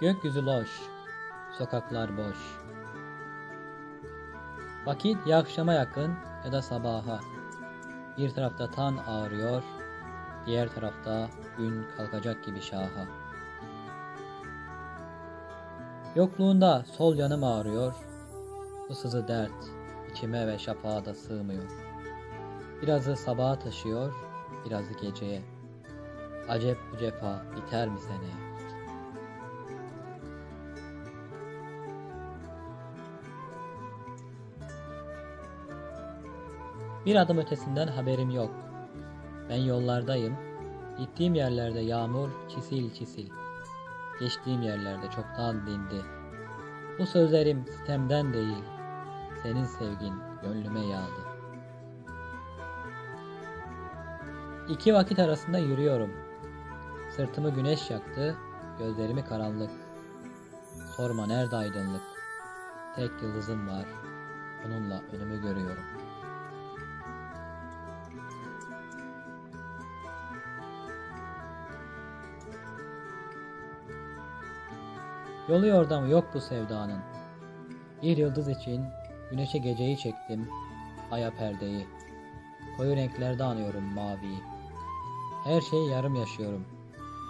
Gökyüzü loş, sokaklar boş. Vakit ya akşama yakın ya da sabaha. Bir tarafta tan ağrıyor, diğer tarafta gün kalkacak gibi şaha. Yokluğunda sol yanım ağrıyor, bu sızı dert içime ve şafağa da sığmıyor. Birazı sabaha taşıyor, birazı geceye. Acep bu cefa biter mi seneye? Bir adım ötesinden haberim yok. Ben yollardayım. Gittiğim yerlerde yağmur çisil çisil. Geçtiğim yerlerde çoktan dindi. Bu sözlerim sitemden değil. Senin sevgin gönlüme yağdı. İki vakit arasında yürüyorum. Sırtımı güneş yaktı, gözlerimi karanlık. Sorma nerede aydınlık. Tek yıldızım var. Onunla önümü görüyorum. Yolu yordamı yok bu sevdanın. Bir yıldız için güneşe geceyi çektim, aya perdeyi. Koyu renklerde anıyorum maviyi. Her şeyi yarım yaşıyorum.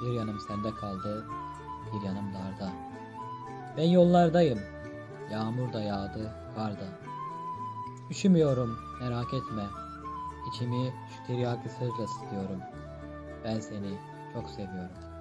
Bir yanım sende kaldı, bir yanım darda. Ben yollardayım. Yağmur da yağdı, kar da. Üşümüyorum, merak etme. İçimi şu tiryaki sırla ısıtıyorum. Ben seni çok seviyorum.